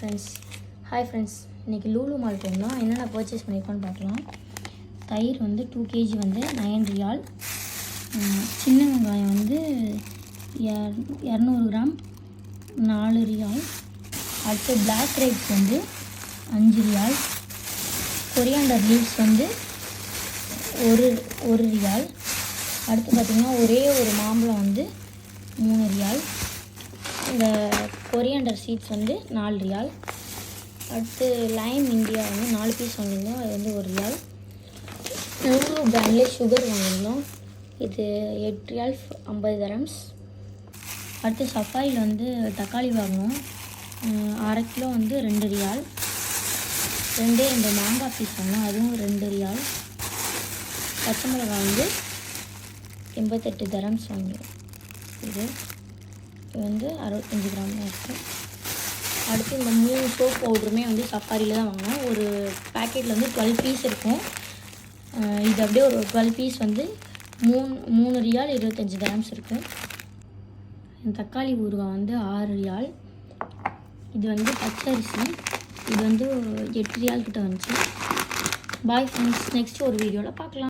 Friends hi friends இன்றைக்கி Lulu mall போயிருந்தோம். என்னென்ன பர்ச்சேஸ் பண்ணியிருக்கோன்னு பார்க்கலாம். தயிர் வந்து டூ கேஜி வந்து நயன் ரியால் சின்ன வெங்காயம் வந்து இரநூறு கிராம் நாலு ரியால் அடுத்து பிளாக் ரைஸ் வந்து அஞ்சு ரியால் கொரியாண்டர் லீவ்ஸ் வந்து ஒரு ஒரு ரியால் அடுத்து பார்த்திங்கன்னா ஒரே ஒரு மாம்பழம் வந்து மூணு ரியால் இந்த கொரியாண்டர் சீட்ஸ் வந்து நாலு ரியால். அடுத்து லைம் இந்தியா வந்து நாலு பீஸ் வாங்கியிருந்தோம். அது வந்து ஒரு ரியால். லூலு பிராண்ட்லேயே சுகர் வாங்கியிருந்தோம். இது எட்டு ரியால் ஐம்பது கிராம்ஸ் அடுத்து சஃபாயில் வந்து தக்காளி வாங்கினோம். அரை கிலோ வந்து ரெண்டு ரியால். ரெண்டே ரெண்டு மாங்காய் பீஸ் வாங்கினோம். அதுவும் ரெண்டு ரியால். பச்சை மிளகாய் வந்து எண்பத்தெட்டு தரம்ஸ் வாங்கினோம். இது. இது வந்து அறுபத்தஞ்சி கிராம் தான் இருக்குது அடுத்து இந்த மூணு சோப் பவுடருமே வந்து சஃபாரியில் தான் வாங்கினோம். ஒரு பேக்கெட்டில் வந்து டுவெல் பீஸ் இருக்கும். இது அப்படியே ஒரு டுவெல் பீஸ் வந்து மூணு மூணு ரியால் இருபத்தஞ்சி கிராம்ஸ் இருக்குது தக்காளி ஊறுகாய் வந்து ஆறு ரியால். இது வந்து பச்சரிசி. இது வந்து எட்டு ரியால் கிட்ட வந்துச்சு. பாய் ஃப்ரெண்ட்ஸ் நெக்ஸ்ட் ஒரு வீடியோவில் பார்க்கலாம்